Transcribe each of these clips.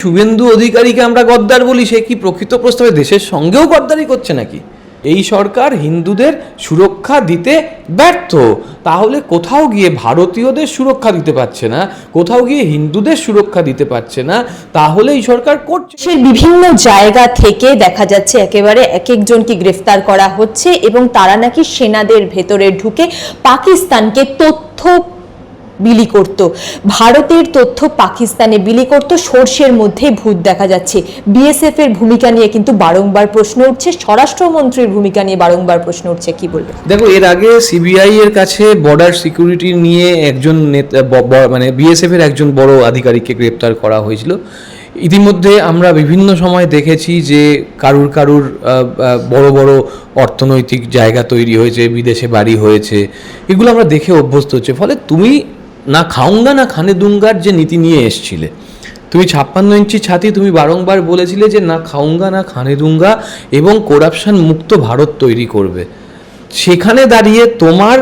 শুভেন্দু অধিকারীকে আমরা গদ্দার বলি, সে কি প্রকৃত প্রস্তাবে দেশের সঙ্গেও গদ্দারি করছে নাকি? এই সরকার হিন্দুদের সুরক্ষা দিতে ব্যর্থ। তাহলে কোথাও গিয়ে ভারতীয়দের সুরক্ষা দিতে পারছে না, কোথাও গিয়ে হিন্দুদের সুরক্ষা দিতে পারছে না, তাহলে এই সরকার করছে। দেশের বিভিন্ন জায়গা থেকে দেখা যাচ্ছে একেবারে এক একজনকে গ্রেফতার করা হচ্ছে এবং তারা নাকি সেনাদের ভেতরে ঢুকে পাকিস্তানকে তথ্য বিলি করত। ভারতের তথ্য পাকিস্তানে বিলি করত, সর্ষের মধ্যে ভূত দেখা যাচ্ছে। বিএসএফ এর ভূমিকা নিয়ে কিন্তু বারংবার প্রশ্ন উঠছে, স্বরাষ্ট্রমন্ত্রীর ভূমিকা নিয়ে বারংবার প্রশ্ন উঠছে, কি বলবেন দেখো, এর আগে সিবিআই এর কাছে বর্ডার সিকিউরিটি নিয়ে একজন মানে বিএসএফ এর একজন বড় আধিকারিককে গ্রেপ্তার করা হয়েছিল। ইতিমধ্যে আমরা বিভিন্ন সময় দেখেছি যে কারুর কারুর বড় বড় অর্থনৈতিক জায়গা তৈরি হয়েছে, বিদেশে বাড়ি হয়েছে। এগুলো আমরা দেখে অভ্যস্ত হচ্ছে। ফলে তুমি না খাউঙ্গা না খানে দুঙ্গার যে নীতি নিয়ে এসছিলে। তুমি ছাপ্পান্ন ইঞ্চি ছাতি তুমি বারংবার বলেছিলে যে না খাউঙ্গা না খানে দুঙ্গা এবং করাপশন মুক্ত ভারত তৈরি করবে। সেখানে দাঁড়িয়ে তোমার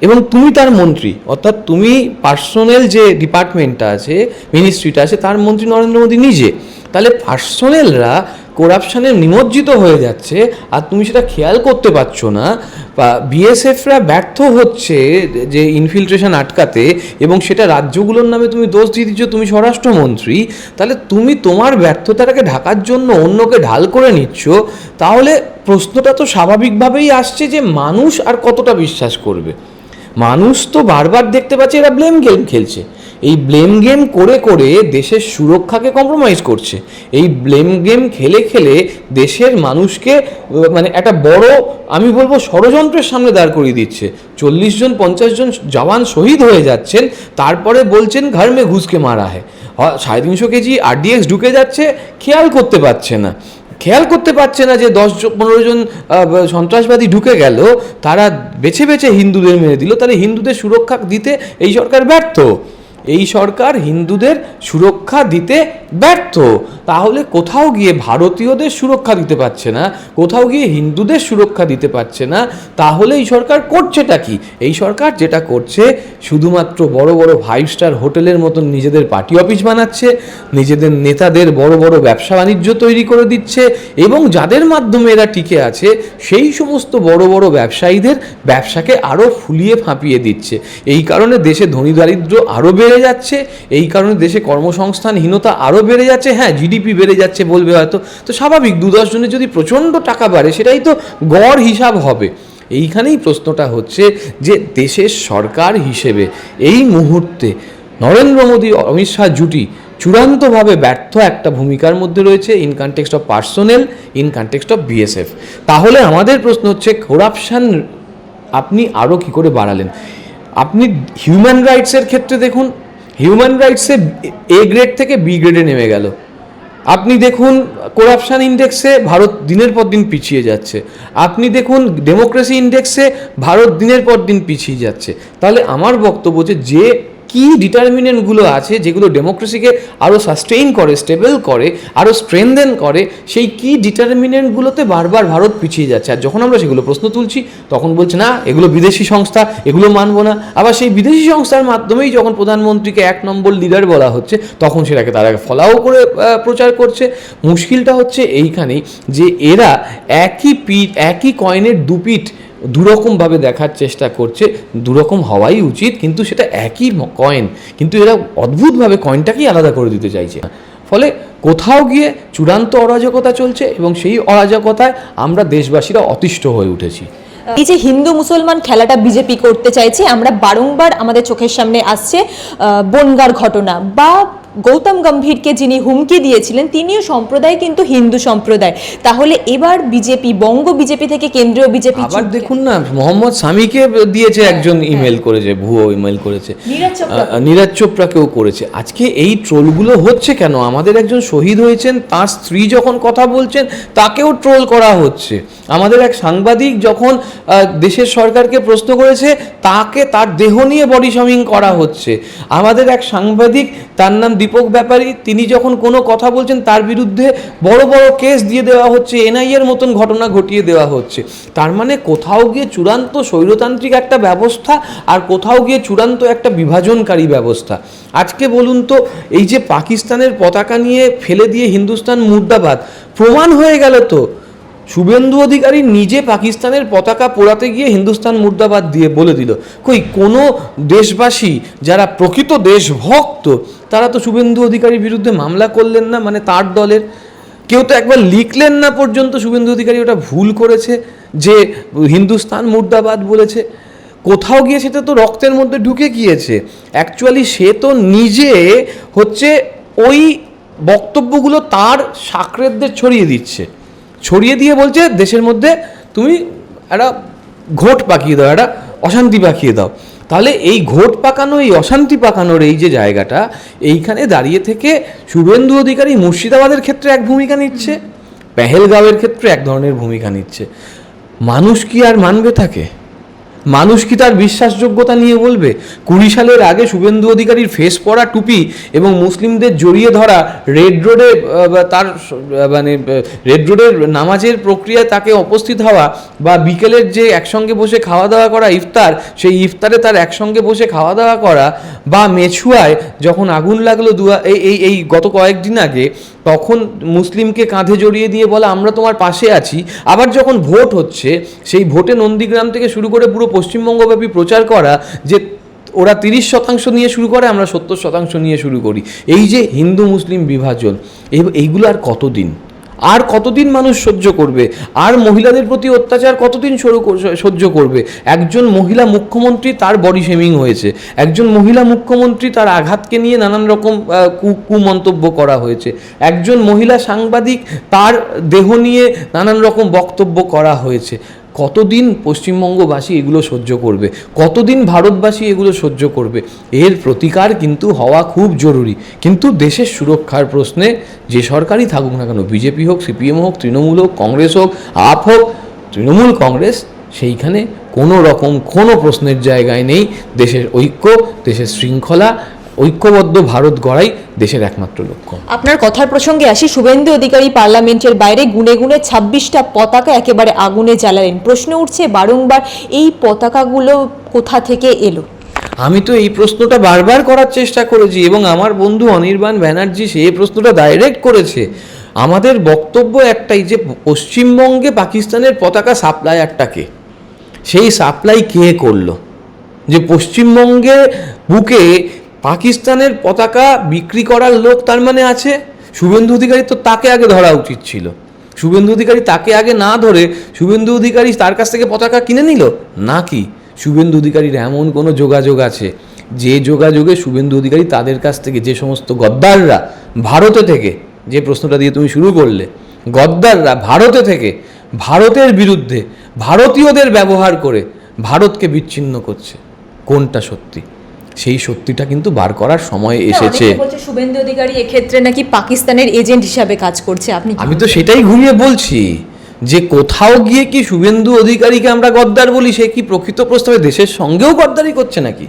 এবং তুমি তার মন্ত্রী, অর্থাৎ তুমি পার্সোনাল যে ডিপার্টমেন্টটা আছে মিনিস্ট্রিটা আছে, তার মন্ত্রী নরেন্দ্র মোদী নিজে। তাহলে পার্সোনালরা করাপশনে নিমজ্জিত হয়ে যাচ্ছে আর তুমি সেটা খেয়াল করতে পারছ না। বিএসএফরা ব্যর্থ হচ্ছে যে ইনফিলট্রেশন আটকাতে এবং সেটা রাজ্যগুলোর নামে তুমি দোষ দিয়ে দিচ্ছ, তুমি স্বরাষ্ট্রমন্ত্রী, তাহলে তুমি তোমার ব্যর্থতাটাকে ঢাকার জন্য অন্যকে ঢাল করে নিচ্ছ, তাহলে প্রশ্নটা তো স্বাভাবিকভাবেই আসছে যে মানুষ আর কতটা বিশ্বাস করবে। মানুষ তো বারবার দেখতে পাচ্ছে এরা ব্লেম গেম খেলছে। এই ব্লেম গেম করে করে দেশের সুরক্ষাকে কম্প্রোমাইজ করছে। এই ব্লেম গেম খেলে খেলে দেশের মানুষকে মানে একটা বড়, আমি বলব ষড়যন্ত্রের সামনে দাঁড় করিয়ে দিচ্ছে। চল্লিশ জন, পঞ্চাশ জন জওয়ান শহীদ হয়ে যাচ্ছেন, তারপরে বলছেন ঘর মে ঘুষকে মারা হয় সাড়ে তিনশো কেজি আরডিএক্স ঢুকে যাচ্ছে, খেয়াল করতে পারছে না। খেয়াল করতে পারছে না যে দশ পনেরো জন সন্ত্রাসবাদী ঢুকে গেল, তারা বেছে বেছে হিন্দুদের মেরে দিল। তাহলে হিন্দুদের সুরক্ষা দিতে এই সরকার ব্যর্থ। এই সরকার হিন্দুদের সুরক্ষা দিতে ব্যর্থ। তাহলে কোথাও গিয়ে ভারতীয়দের সুরক্ষা দিতে পারছে না, কোথাও গিয়ে হিন্দুদের সুরক্ষা দিতে পারছে না, তাহলে এই সরকার করছেটা কি? এই সরকার যেটা করছে, শুধুমাত্র বড় বড় ফাইভ স্টার হোটেলের মতন নিজেদের পার্টি অফিস বানাচ্ছে, নিজেদের নেতাদের বড় বড় ব্যবসা বাণিজ্য তৈরি করে দিচ্ছে, এবং যাদের মাধ্যমে এরা টিকে আছে, সেই সমস্ত বড় বড় ব্যবসায়ীদের ব্যবসাকে আরও ফুলিয়ে ফাঁপিয়ে দিচ্ছে। এই কারণে দেশে ধনী দারিদ্র্য আরও বেড়ে যাচ্ছে, এই কারণে দেশে কর্মসংস্থানহীনতা আরও বেড়ে যাচ্ছে হ্যাঁ জিডিপি বেড়ে যাচ্ছে বলবে হয়তো। তো স্বাভাবিক, দু জনের যদি প্রচণ্ড টাকা বাড়ে, সেটাই তো গড় হিসাব হবে। এইখানেই প্রশ্নটা হচ্ছে যে দেশের সরকার হিসেবে এই মুহূর্তে নরেন্দ্র মোদী, অমিত শাহ জুটি চূড়ান্তভাবে ব্যর্থ একটা ভূমিকার মধ্যে রয়েছে in context of personnel in context of BSF তাহলে আমাদের প্রশ্ন হচ্ছে করাপশান আপনি আরও কি করে বাড়ালেন? আপনি হিউম্যান রাইটসের ক্ষেত্রে দেখুন হিউম্যান রাইটসে এ গ্রেড থেকে বি গ্রেডে নেমে গেল। আপনি দেখুন করাপশান ইন্ডেক্সে ভারত দিনের পর দিন পিছিয়ে যাচ্ছে। আপনি দেখুন ডেমোক্রেসি ইন্ডেক্সে ভারত দিনের পর দিন পিছিয়ে যাচ্ছে। তাহলে আমার বক্তব্য যে যে কি ডিটারমিনেন্টগুলো আছে যেগুলো ডেমোক্রেসিকে আরও সাস্টেইন করে স্টেবল করে আরও স্ট্রেনদেন করে, সেই কি ডিটারমিনেন্টগুলোতে বারবার ভারত পিছিয়ে যাচ্ছে? আর যখন আমরা সেগুলো প্রশ্ন তুলছি, তখন বলছে, না, এগুলো বিদেশি সংস্থা, এগুলো মানবো না। আবার সেই বিদেশি সংস্থার মাধ্যমেই যখন প্রধানমন্ত্রীকে এক নম্বর লিডার বলা হচ্ছে, তখন সেটাকে তারা ফলাও করে প্রচার করছে। মুশকিলটা হচ্ছে এইখানেই যে এরা একই পিঠ একই কয়েনের দুপিঠ দুরকমভাবে দেখার চেষ্টা করছে, দুরকম হওয়াই উচিত, কিন্তু সেটা একই কয়েন কিন্তু এরা অদ্ভুতভাবে কয়েনটাকেই আলাদা করে দিতে চাইছে। ফলে কোথাও গিয়ে চূড়ান্ত অরাজকতা চলছে এবং সেই অরাজকতায় আমরা দেশবাসীরা অতিষ্ঠ হয়ে উঠেছি। এই যে হিন্দু মুসলমান খেলাটা বিজেপি করতে চাইছে, আমরা বারংবার আমাদের চোখের সামনে আসছে বনগার ঘটনা বা গৌতম গম্ভীরকে যিনি হুমকি দিয়েছিলেন তিনিও সম্প্রদায় কিন্তু হিন্দু সম্প্রদায়। তাহলে এবার বিজেপি বঙ্গ বিজেপি থেকে কেন্দ্রীয় বিজেপি আবার দেখুন না মোহাম্মদ স্বামীকে দিয়েছে একজন ইমেল করেছে ভুয়ো ইমেল করেছে। নীরজ চোপড়াকেও করেছে। আজকে এই ট্রোলগুলো হচ্ছে কেন? আমাদের একজন শহীদ হয়েছেন তার স্ত্রী যখন কথা বলছেন তাকেও ট্রোল করা হচ্ছে। আমাদের এক সাংবাদিক যখন দেশের সরকারকে প্রশ্ন করেছে তাকে তার দেহ নিয়ে বডি শামিং করা হচ্ছে। আমাদের এক সাংবাদিক তার নাম দীপক ব্যাপারী। তিনি যখন কোনো কথা বলছেন, তার বিরুদ্ধে বড় বড় কেস দিয়ে দেওয়া হচ্ছে এনআইএর মতন ঘটনা ঘটিয়ে দেওয়া হচ্ছে। তার মানে কোথাও গিয়ে চূড়ান্ত স্বৈরতান্ত্রিক একটা ব্যবস্থা আর কোথাও গিয়ে চূড়ান্ত একটা বিভাজনকারী ব্যবস্থা। আজকে বলুন তো, এই যে পাকিস্তানের পতাকা নিয়ে ফেলে দিয়ে হিন্দুস্তান মুর্দাবাদ, প্রমাণ হয়ে গেল তো। শুভেন্দু অধিকারী নিজে পাকিস্তানের পতাকা পোড়াতে গিয়ে হিন্দুস্তান মুর্দাবাদ দিয়ে বলে দিল, কই, কোনো দেশবাসী যারা প্রকৃত দেশভক্ত, তারা তো শুভেন্দু অধিকারীর বিরুদ্ধে মামলা করলেন না মানে তার দলের। কেউ তো একবার লিখলেন না পর্যন্ত শুভেন্দু অধিকারী ওটা ভুল করেছে, যে হিন্দুস্তান মুর্দাবাদ বলেছে। কোথাও গিয়ে সেটা তো রক্তের মধ্যে ঢুকে গিয়েছে। অ্যাকচুয়ালি সে তো নিজে হচ্ছে ওই বক্তব্যগুলো তার সাকরেদদের ছড়িয়ে দিচ্ছে। ছড়িয়ে দিয়ে বলছে, দেশের মধ্যে তুমি একটা ঘোট পাকিয়ে দাও, একটা অশান্তি পাকিয়ে দাও। তাহলে এই ঘোট পাকানো, এই অশান্তি পাকানোর এই যে জায়গাটা, এইখানে দাঁড়িয়ে থেকে শুভেন্দু অধিকারী মুর্শিদাবাদের ক্ষেত্রে এক ভূমিকা নিচ্ছে, পেহেলগাঁওয়ের ক্ষেত্রে এক ধরনের ভূমিকা নিচ্ছে। মানুষ কি আর মানবে থাকে মানুষ কি তার বিশ্বাসযোগ্যতা নিয়ে বলবে? কুড়ি সালের আগে শুভেন্দু অধিকারীর ফেস পরা টুপি এবং মুসলিমদের জড়িয়ে ধরা রেড রোডে তার মানে রেড রোডের নামাজের প্রক্রিয়ায় তাকে উপস্থিত হওয়া বা বিকেলের যে একসঙ্গে বসে খাওয়া দাওয়া করা ইফতার, সেই ইফতারে তার একসঙ্গে বসে খাওয়া দাওয়া করা বা মেছুয়ায় যখন আগুন লাগল এই এই এই গত কয়েকদিন আগে তখন মুসলিমকে কাঁধে জড়িয়ে দিয়ে বলে, আমরা তোমার পাশে আছি। আবার যখন ভোট হচ্ছে, সেই ভোটে নন্দীগ্রাম থেকে শুরু করে পুরো পশ্চিমবঙ্গব্যাপী প্রচার করা, যে ওরা তিরিশ শতাংশ নিয়ে শুরু করে, আমরা সত্তর শতাংশ নিয়ে শুরু করি। এই যে হিন্দু মুসলিম বিভাজন এই- এইগুলো আর কতদিন? আর কতদিন মানুষ সহ্য করবে? আর মহিলাদের প্রতি অত্যাচার কতদিন সহ্য করবে? একজন মহিলা মুখ্যমন্ত্রী তার বডি শেমিং হয়েছে। একজন মহিলা মুখ্যমন্ত্রী তার আঘাতকে নিয়ে নানান রকম কুমন্তব্য করা হয়েছে। একজন মহিলা সাংবাদিক তার দেহ নিয়ে নানান রকম বক্তব্য করা হয়েছে। কতদিন পশ্চিমবঙ্গবাসী এগুলো সহ্য করবে? কতদিন ভারতবাসী এগুলো সহ্য করবে? এর প্রতিকার কিন্তু হওয়া খুব জরুরি। কিন্তু দেশের সুরক্ষার প্রশ্নে যে সরকারই থাকুক না কেন, বিজেপি হোক, সিপিএম হোক, তৃণমূল হোক, কংগ্রেস হোক, আপ হোক, তৃণমূল কংগ্রেস সেইখানে কোনো রকম কোনো প্রশ্নের জায়গায় নেই। দেশের ঐক্য, দেশের শৃঙ্খলা ঐক্যবদ্ধ ভারত গড়াই দেশের একমাত্র লক্ষ্য। আপনার কথার প্রসঙ্গে আসি শুভেন্দু অধিকারী পার্লামেন্টের বাইরে গুনে গুনে ছাব্বিশটা পতাকা একেবারে আগুনে জ্বালালেন। প্রশ্ন উঠছে বারংবার এই পতাকাগুলো কোথা থেকে এলো? আমি তো এই প্রশ্নটা বারবার করার চেষ্টা করেছি এবং আমার বন্ধু অনির্বাণ ব্যানার্জি সে প্রশ্নটা ডাইরেক্ট করেছে। আমাদের বক্তব্য একটাই যে পশ্চিমবঙ্গে পাকিস্তানের পতাকা সাপ্লায়ারটাকে সেই সাপ্লাই কে করল? যে পশ্চিমবঙ্গে বুকে পাকিস্তানের পতাকা বিক্রি করার লোক তার মানে আছে? শুভেন্দু অধিকারী তো তাকে আগে ধরা উচিত ছিল। শুভেন্দু অধিকারী তাকে আগে না ধরে শুভেন্দু অধিকারী তার কাছ থেকে পতাকা কিনে নিল? নাকি শুভেন্দু অধিকারীর এমন কোনো যোগাযোগ আছে? যে যোগাযোগে শুভেন্দু অধিকারী তাদের কাছ থেকে যে সমস্ত গদ্দাররা ভারতে থেকে, যে প্রশ্নটা দিয়ে তুমি শুরু করলে, গদ্দাররা ভারতে থেকে, ভারতের বিরুদ্ধে ভারতীয়দের ব্যবহার করে ভারতকে বিচ্ছিন্ন করছে। কোনটা সত্যি? সেই সত্যিটা কিন্তু বার করার সময় এসেছে। শুভেন্দু অধিকারী এক্ষেত্রে নাকি পাকিস্তানের এজেন্ট হিসাবে কাজ করছে আপনি আমি তো সেটাই ঘুরিয়ে বলছি যে কোথাও গিয়ে কি শুভেন্দু অধিকারীকে আমরা গদ্দার বলি সে কি প্রকৃত প্রস্তাবে দেশের সঙ্গেও গদ্দারি করছে নাকি?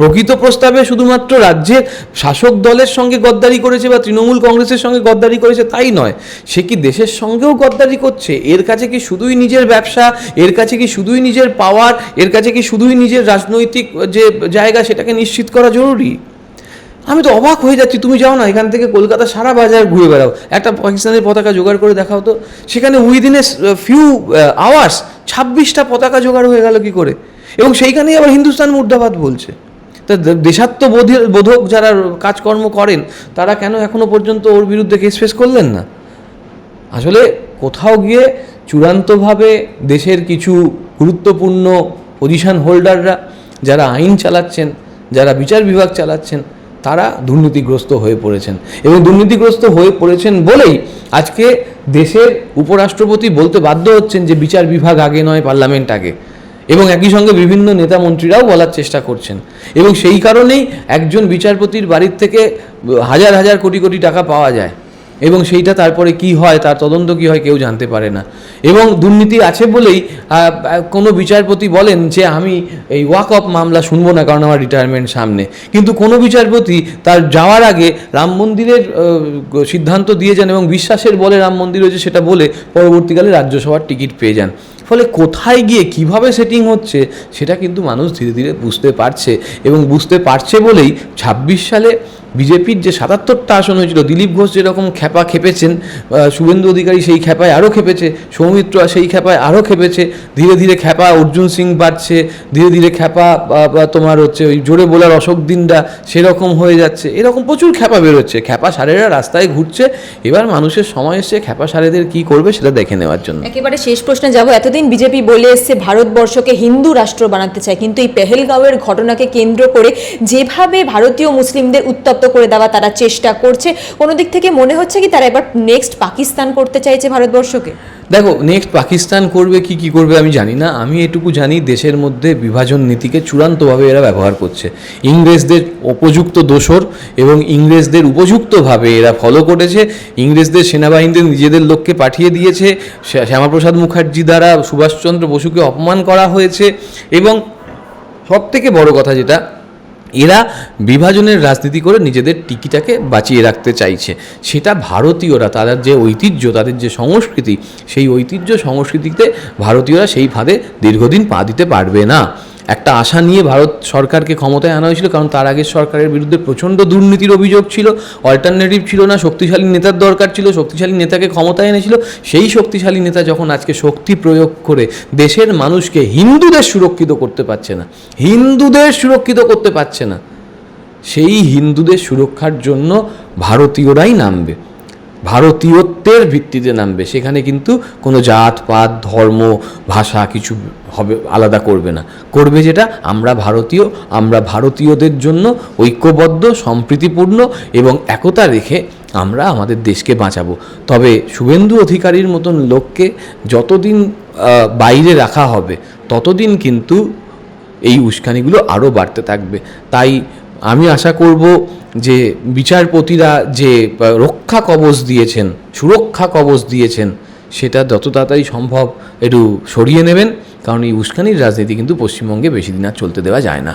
প্রকৃত প্রস্তাবে শুধুমাত্র রাজ্যের শাসক দলের সঙ্গে গদ্দারি করেছে বা তৃণমূল কংগ্রেসের সঙ্গে গদ্দারি করেছে তাই নয়, সে কি দেশের সঙ্গেও গদ্দারি করছে? এর কাছে কি শুধুই নিজের ব্যবসা? এর কাছে কি শুধুই নিজের পাওয়ার এর কাছে কি শুধুই নিজের রাজনৈতিক যে জায়গা সেটাকে নিশ্চিত করা জরুরি? আমি তো অবাক হয়ে যাচ্ছি, তুমি যাও না, এখান থেকে কলকাতা সারা বাজার ঘুরে বেড়াও। একটা পাকিস্তানের পতাকা জোগাড় করে দেখাও তো। সেখানে উইদিন এ ফিউ আওয়ার্স ছাব্বিশটা পতাকা জোগাড় হয়ে গেল কি করে? এবং সেইখানেই আবার হিন্দুস্তান মুর্দাবাদ বলছে। তা দে- দেশাত্মবোধে- বোধক যারা কাজকর্ম করেন, তারা কেন এখনও পর্যন্ত ওর বিরুদ্ধে কেস ফেস করলেন না? আসলে কোথাও গিয়ে চূড়ান্তভাবে দেশের কিছু গুরুত্বপূর্ণ পজিশন হোল্ডাররা যারা আইন চালাচ্ছেন, যারা বিচার বিভাগ চালাচ্ছেন, তারা দুর্নীতিগ্রস্ত হয়ে পড়েছেন। এবং দুর্নীতিগ্রস্ত হয়ে পড়েছেন বলেই আজকে দেশের উপরাষ্ট্রপতি বলতে বাধ্য হচ্ছেন যে বিচার বিভাগ আগে নয়, পার্লামেন্ট আগে। এবং একই সঙ্গে বিভিন্ন নেতা মন্ত্রীরাও বলার চেষ্টা করছেন। এবং সেই কারণেই একজন বিচারপতির বাড়ির থেকে হাজার হাজার কোটি কোটি টাকা পাওয়া যায়। এবং সেইটা তারপরে কি হয়, তার তদন্ত কি হয় কেউ জানতে পারে না। এবং দুর্নীতি আছে বলেই কোনো বিচারপতি বলেন যে, আমি এই ওয়াক অফ মামলা শুনব না কারণ আমার রিটায়ারমেন্ট সামনে। কিন্তু কোনো বিচারপতি তার যাওয়ার আগে রাম মন্দিরের সিদ্ধান্ত দিয়ে যান এবং বিশ্বাসের বলে রাম মন্দির হয়েছে সেটা বলে পরবর্তীকালে রাজ্যসভার টিকিট পেয়ে যান। ফলে কোথায় গিয়ে কীভাবে সেটিং হচ্ছে, সেটা কিন্তু মানুষ ধীরে ধীরে বুঝতে পারছে এবং বুঝতে পারছে বলেই ছাব্বিশ সালে বিজেপির যে সাতাত্তরটা আসন হয়েছিল, দিলীপ ঘোষ যেরকম খ্যাপা খেপেছেন শুভেন্দু অধিকারী সেই খ্যাপায় আরও খেপেছে, সৌমিত্র সেই খ্যাপায় আরও খেপেছে, ধীরে ধীরে খ্যাপা অর্জুন সিং বাড়ছে, ধীরে ধীরে খ্যাপা তোমার হচ্ছে ওই জোরে বলার অশোক দিনটা সেরকম হয়ে যাচ্ছে, এরকম প্রচুর খ্যাপা বেরোচ্ছে, খ্যাপা সারেরা রাস্তায় ঘুরছে, এবার মানুষের সময় এসে খ্যাপা সারেদের কী করবে সেটা দেখে নেওয়ার জন্য। একেবারে শেষ প্রশ্নে যাব, এতদিন বিজেপি বলে এসছে, ভারতবর্ষকে হিন্দু রাষ্ট্র বানাতে চায়। কিন্তু এই পেহেলগাঁওয়ের ঘটনাকে কেন্দ্র করে যেভাবে ভারতীয় মুসলিমদের উত্তপ্ত করে দেওয়া তারা চেষ্টা করছে, কোনো দিক থেকে মনে হচ্ছে কি তারা এবার নেক্সট পাকিস্তান করতে চাইছে ভারতবর্ষকে? দেখো নেক্সট পাকিস্তান করবে, কি কি করবে আমি জানি না। আমি এটুকু জানি দেশের মধ্যে বিভাজন নীতিকে চূড়ান্তভাবে এরা ব্যবহার করছে। ইংরেজদের উপযুক্ত দোসর এবং ইংরেজদের উপযুক্তভাবে এরা ফলো করেছে। ইংরেজদের সেনাবাহিনীদের নিজেদের লোককে পাঠিয়ে দিয়েছে। শ্যা- শ্যামাপ্রসাদ মুখার্জি দ্বারা সুভাষচন্দ্র বসুকে অপমান করা হয়েছে এবং সব থেকে বড় কথা যেটা, এরা বিভাজনের রাজনীতি করে নিজেদের টিকিটাকে বাঁচিয়ে রাখতে চাইছে। সেটা ভারতীয়রা, তাদের যে ঐতিহ্য, তাদের যে সংস্কৃতি, সেই ঐতিহ্য সংস্কৃতিতে ভারতীয়রা সেই ফাঁদে দীর্ঘদিন পা দিতে পারবে না। একটা আশা নিয়ে ভারত সরকারকে ক্ষমতায় আনা হয়েছিল, কারণ তার আগের সরকারের বিরুদ্ধে প্রচণ্ড দুর্নীতির অভিযোগ ছিল অল্টারনেটিভ ছিল না, শক্তিশালী নেতার দরকার ছিল, শক্তিশালী নেতাকে ক্ষমতায় এনেছিল, সেই শক্তিশালী নেতা যখন আজকে শক্তি প্রয়োগ করে দেশের মানুষকে হিন্দুদের সুরক্ষিত করতে পারছে না, হিন্দুদের সুরক্ষিত করতে পারছে না, সেই হিন্দুদের সুরক্ষার জন্য ভারতীয়রাই নামবে। ভারতীয়ত্বের ভিত্তিতে নামবে। সেখানে কিন্তু কোনো জাত, পাত, ধর্ম, ভাষা কিছু হবে, আলাদা করবে না। করবে যেটা? আমরা ভারতীয়, আমরা ভারতীয়দের জন্য ঐক্যবদ্ধ, সম্প্রীতিপূর্ণ এবং একতা রেখে আমরা আমাদের দেশকে বাঁচাবো। তবে শুভেন্দু অধিকারীর মতন লোককে যতদিন বাইরে রাখা হবে, ততদিন কিন্তু এই উস্কানিগুলো আরও বাড়তে থাকবে। তাই আমি আশা করব যে বিচারপতিরা যে রক্ষা কবচ দিয়েছেন, সুরক্ষা কবচ দিয়েছেন, সেটা যত তাড়াতাড়ি সম্ভব একটু সরিয়ে নেবেন, কারণ এই উস্কানির রাজনীতি কিন্তু পশ্চিমবঙ্গে বেশি দিন আর চলতে দেওয়া যায় না।